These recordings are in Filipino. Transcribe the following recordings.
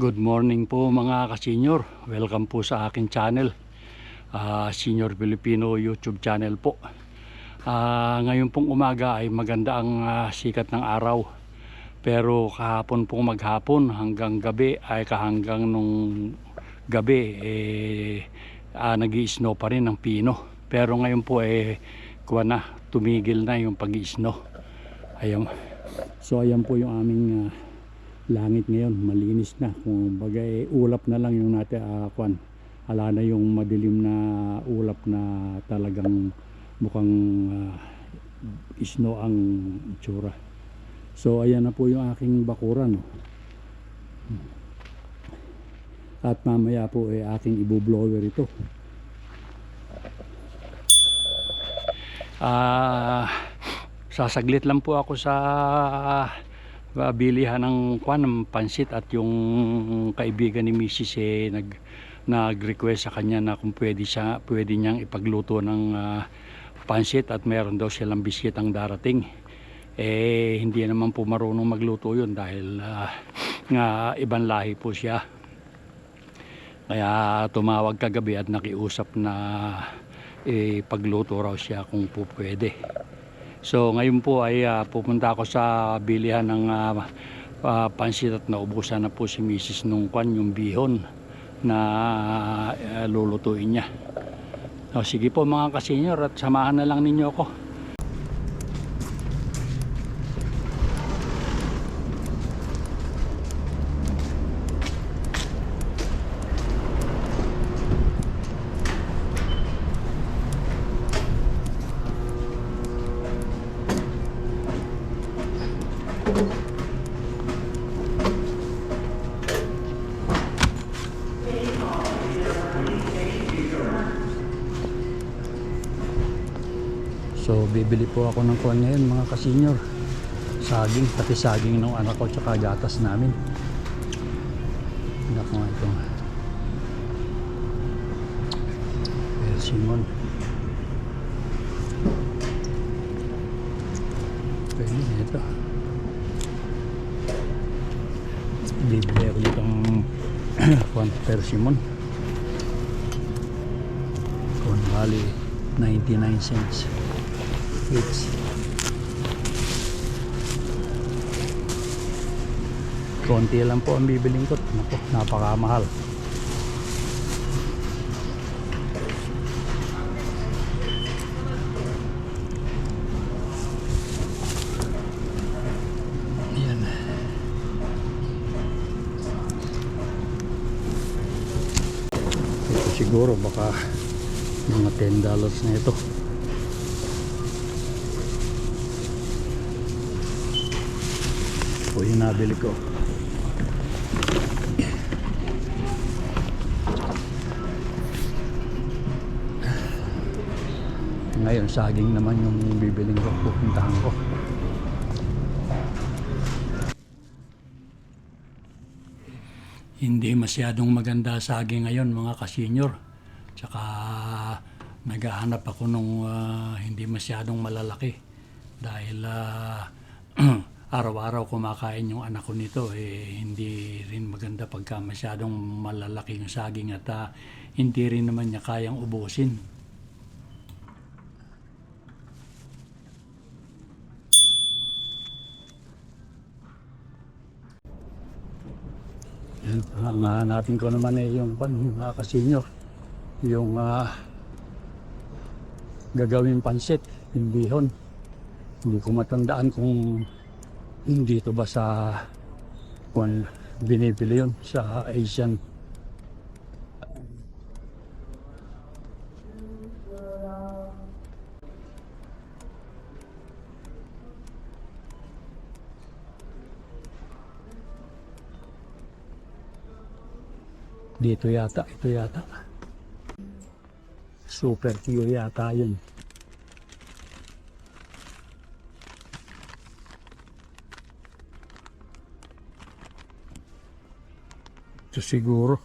Good morning po mga kasenyor. Welcome po sa akin channel. Ah, Senior Filipino YouTube channel po. Ah, ngayon pong umaga ay maganda ang ah, sikat ng araw. Pero kahapon po maghapon hanggang gabi ay kahanggang nung gabi eh ah, nag-i-snow pa rin ng pino. Pero ngayon po eh kuha na tumigil na yung pag-i-snow. Ayan. So ayan po yung aming ah, langit ngayon malinis na. Kung bagay ulap na lang yung natin uh, kwan. Ala na yung madilim na ulap na talagang mukhang ah, snow ang itsura. So ayan na po yung aking bakuran at mamaya po eh, aking ibublower ito. Ah sasaglit lang po ako sa uh, bilihan ng kwan ng pansit at yung kaibigan ni Mrs. eh nag nag-request sa kanya na kung pwede siya pwede niyang ipagluto ng ah, pansit at meron daw silang biskit ang darating eh hindi naman po marunong magluto yun dahil ah, nga ibang lahi po siya kaya tumawag kagabi at nakiusap na eh, pagluto raw siya kung po pwede So ngayon po ay ah, pupunta ako sa bilihan ng ah, ah, pansit at naubusan na po si Mrs. nung kwan yung bihon na ah, lulutuin niya. O, sige po mga kasenyor at samahan na lang ninyo ako. Bibili po ako ng kwan ngayon mga kasenyor. Saging, pati saging ng anak ko tsaka gatas namin. Anak nga ito. Simon. Pwede ito. Bibili ako nitong kwan persimon. Kwan Valley 99 cents each. Konti lang po ang bibiling ko. Naku, napakamahal. Siguro baka mga 10 dollars na ito. Po yung nabili ko. Ngayon saging naman yung bibiling ko pupuntahan ko. Hindi masyadong maganda saging ngayon mga kasenyor tsaka naghahanap ako nung ah, hindi masyadong malalaki. Dahil ah, araw-araw kumakain yung anak ko nito eh hindi rin maganda pagka masyadong malalaki yung saging at ah, hindi rin naman niya kayang ubusin. Yan, ang hanapin ko naman eh yung pan, yung kasenyor, yung ah, gagawin pansit, yung bihon. Hindi ko matandaan kung dito ba sa kung binibili yun sa Asian? Dito yata ito yata. Super tiyo yata yun molto sicuro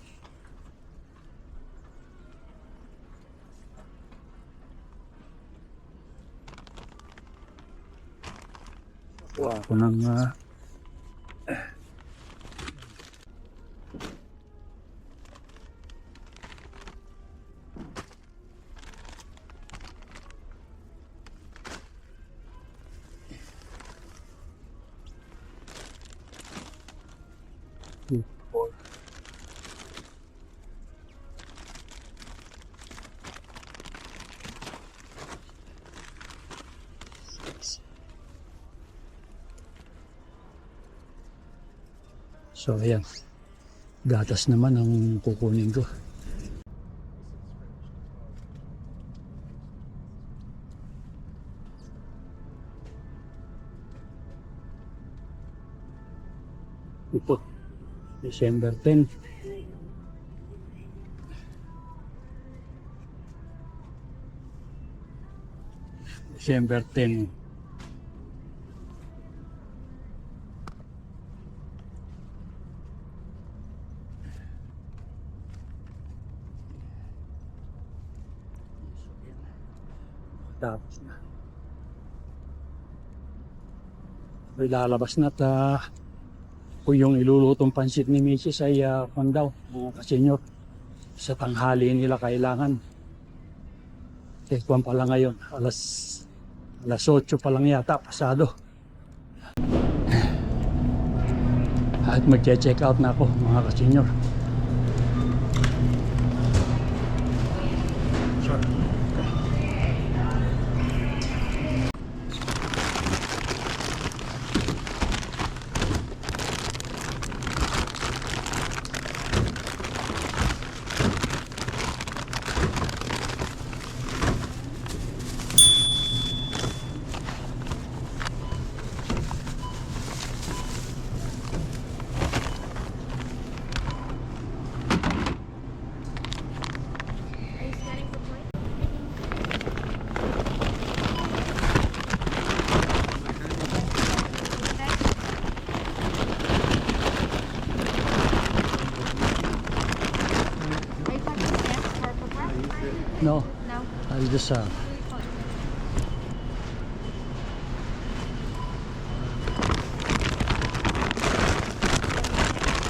wow. non, eh. So, ayan. Gatas naman ang kukunin ko. Ito. December 10. December 10. Tapos na. May lalabas na at ah, kung yung ilulutong pansit ni Mrs. ay uh, daw, mga kasenyor. Sa tanghali nila kailangan. Eh, kwan pa lang ngayon, alas, alas 8 pa lang yata, pasado. At magche-check out na ako, mga kasenyor. Just uh,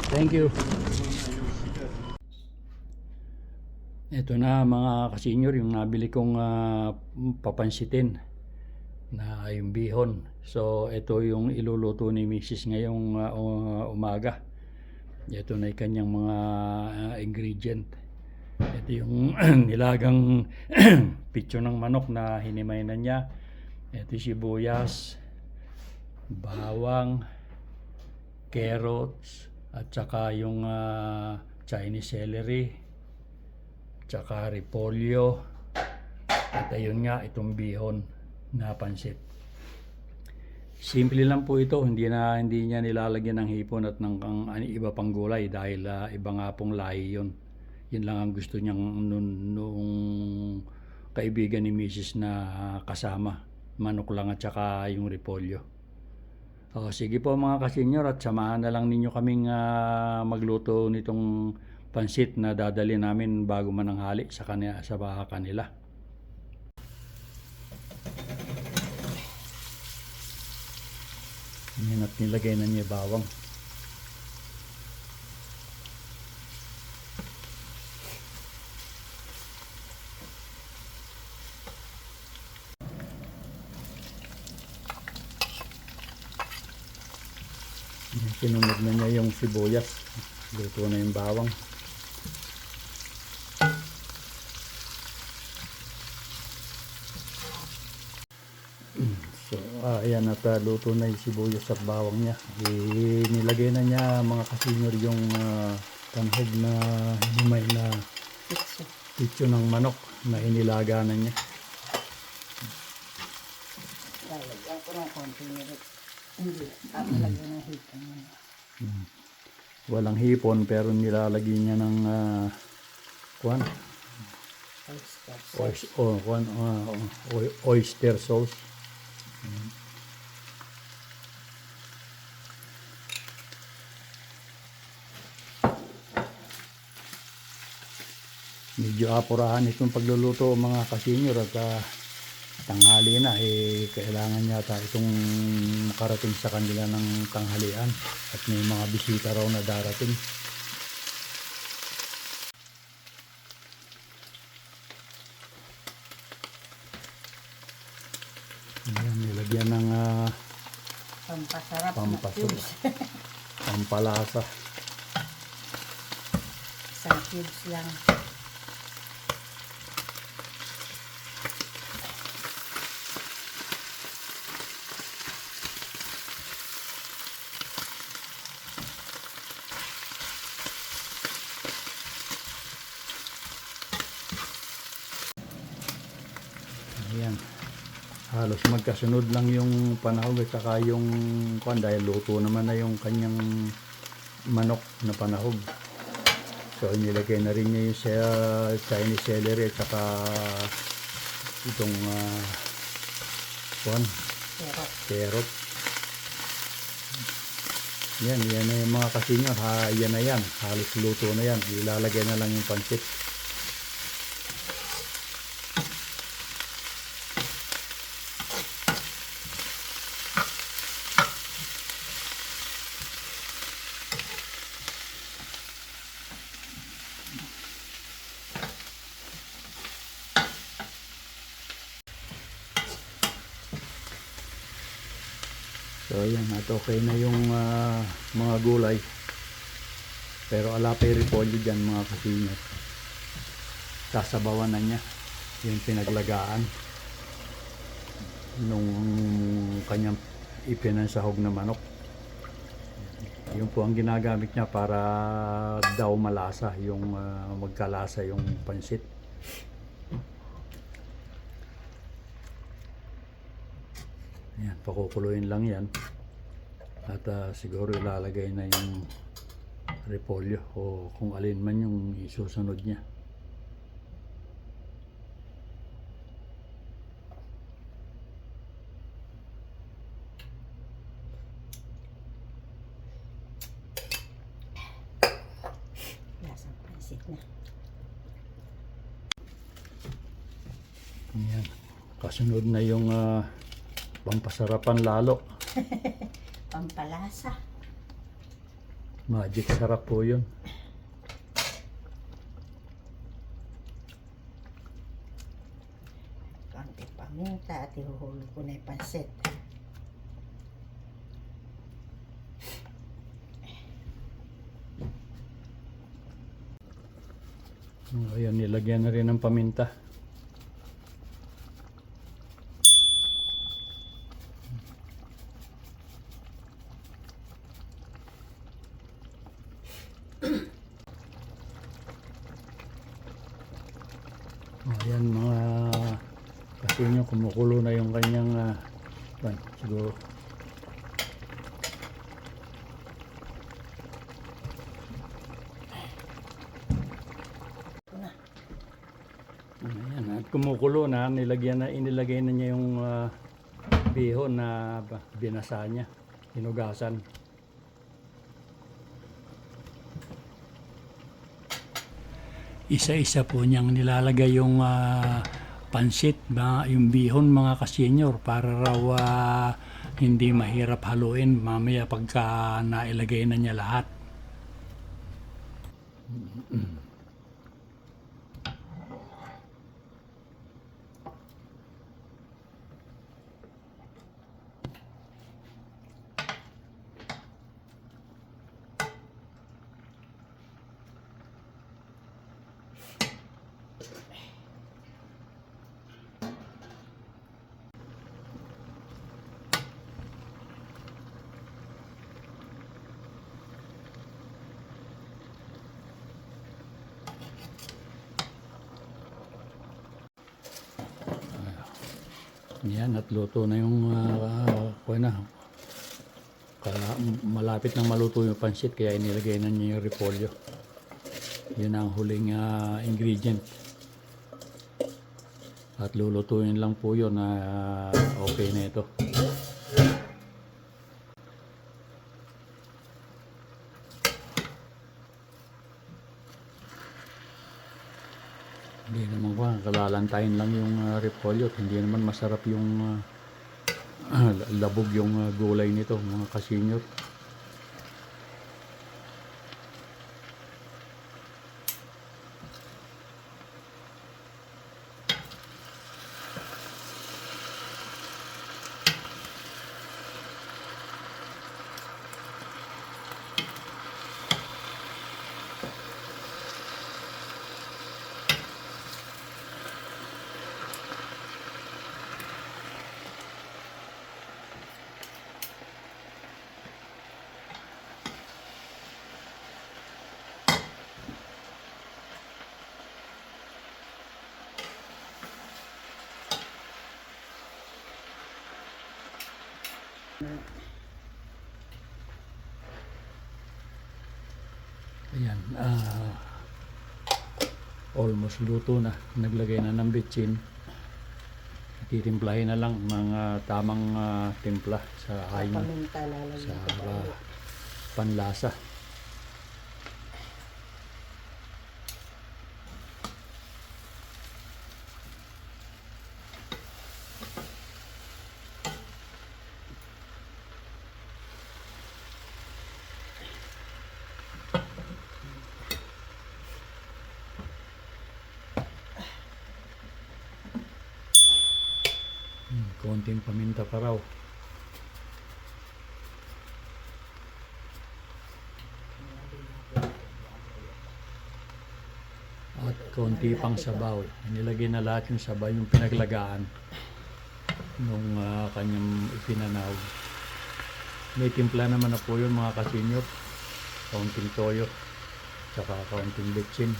Thank you. Ito na mga kasenyor, yung nabili kong ah, papansitin na yung bihon. So ito yung iluluto ni Mrs. ngayong ah, u- umaga. Ito na yung kanyang mga ah, ingredient. Ito yung nilagang pitso ng manok na hinimay na niya. Ito sibuyas, bawang, carrots, at saka yung ah, Chinese celery, tsaka repolyo, at ayun nga itong bihon na pansit. Simple lang po ito, hindi na hindi niya nilalagyan ng hipon at ng kang, ano, iba pang gulay dahil ah, iba nga pong lahi yun. Yun lang ang gusto niyang nung, nung kaibigan ni Mrs. na kasama. Manok lang at saka yung repolyo. O, sige po mga kasenyor at samahan na lang ninyo kaming ah, magluto nitong pansit na dadali namin bago mananghali sa kanila sa kanila. Yan at nilagay na niya bawang. Sinunod na niya yung sibuyas. Luto na yung bawang. So, ah, ayan at ah, luto na yung sibuyas at bawang niya. Eh, nilagay na niya mga kasinyor yung ah, tanghog na himay na pitso ng manok na inilaga na niya. Lalagyan ko ng konti nila. Hindi, mo. Walang hipon pero nilalagay niya ng ah, kuwan, Oyster. oyster, oh, kuwan, ah, oy- oyster sauce. Medyo apurahan itong pagluluto mga kasenyor at ah, tanghali na eh kailangan yata itong makarating sa kanila ng tanghalian at may mga bisita raw na darating. Ayan, nilagyan ng ah, Pampasarap Pampasarap. pampalasa. cubes lang. Ayan. Halos magkasunod lang yung panahon at saka yung kwan dahil luto naman na yung kanyang manok na panahog. So inilagay na rin niya yung sa Chinese celery at saka itong uh, kwan, Pero, carrot. Yan, yan na yung mga kasinyor. Ha, yan na yan. Halos luto na yan. Ilalagay na lang yung pansit. So ayan, at okay na yung ah, mga gulay. Pero ala pa yung repolyo dyan mga kasinyor. Sasabawan na niya yung pinaglagaan nung kanyang ipinansahog na manok. Yun po ang ginagamit niya para daw malasa yung ah, magkalasa yung pansit. Pakukuluin lang yan. At ah, siguro ilalagay na yung repolyo o kung alin man yung isusunod niya. lasang pansit na. Ayan. Kasunod na yung pampasarapan lalo. Pampalasa. Magic sarap po yun. Konti paminta at ihuhulog ko na yung pansit. Ayan, nilagyan na rin ng paminta. Ayan mga kasi nyo kumukulo na yung kanyang ah, kwan, siguro Ito na. Ayan, at kumukulo na, nilagyan na, inilagay na niya yung ah, bihon na binasa niya, hinugasan. Isa-isa po niyang nilalagay yung ah, pansit, mga, yung bihon mga kasenyor para raw ah, hindi mahirap haluin mamaya pagka nailagay na niya lahat. Yan, at luto na yung uh, na. Kaya malapit nang maluto yung pansit kaya inilagay na niya yung repolyo. Yun ang huling ah, ingredient. At lulutuin lang po yun na okay na ito. Hindi naman ko, kalalantayin lang yung uh, repolyo hindi naman masarap yung ah, labog yung ah, gulay nito mga kasinyor. Ayan. ah almost luto na. Naglagay na ng bitchin. Titimplahin na lang mga tamang ah, timpla sa ayon sa ulit. panlasa. Hmm, konting paminta pa raw. At konti pang sabaw. Nilagay na lahat yung sabaw, yung pinaglagaan nung ah, kanyang ipinanaw. May timpla naman na po yun mga kasinyor. Kaunting toyo. Tsaka kaunting bitchin.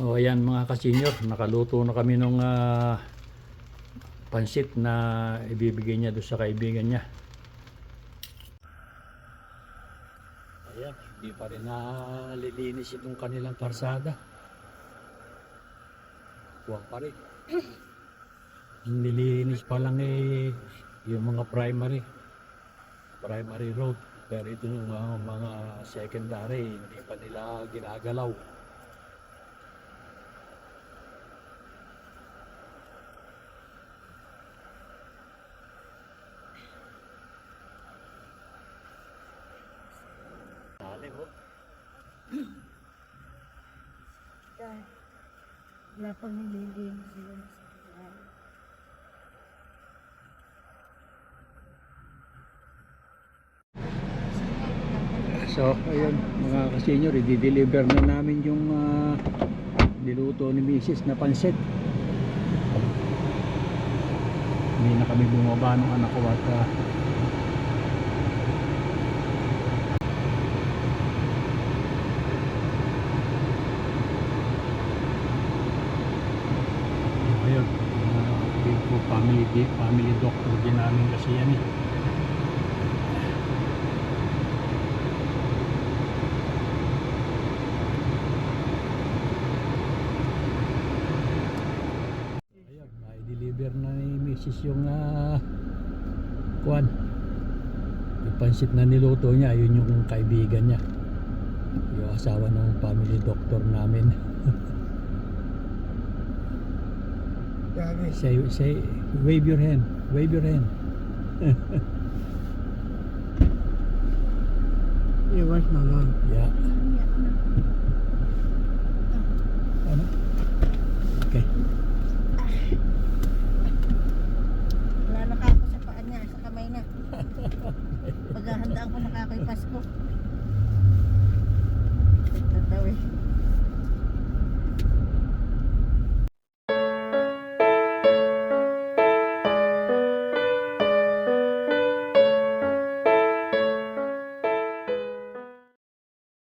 O ayan mga kasinyor, nakaluto na kami nung ah, pansit na ibibigay niya doon sa kaibigan niya. Ayan, hindi pa rin nalilinis itong kanilang karsada. Huwag pa rin. Nililinis pa lang eh, yung mga primary. Primary road. Pero ito yung mga, mga secondary, hindi pa nila ginagalaw. Wala pang nililinis yun. So, ayun, mga kasenyor, i-deliver na namin yung ah, niluto ni Mrs. na pansit. Hindi na kami bumaba ng anak ko at ah, ayun, uh, po family, family doctor din namin kasi yan eh. Ayun, na-deliver na ni Mrs. yung uh, kwan. Yung pansit na niluto niya, yun yung kaibigan niya. Yung asawa ng family doctor namin. say, say, wave your hand. Wave your hand. Iwas mama. Yeah. Ano? Okay. Wala na ka ako sa paan niya, sa kamay na. Paghahandaan ko na ka ako yung Pasko. Tatawi.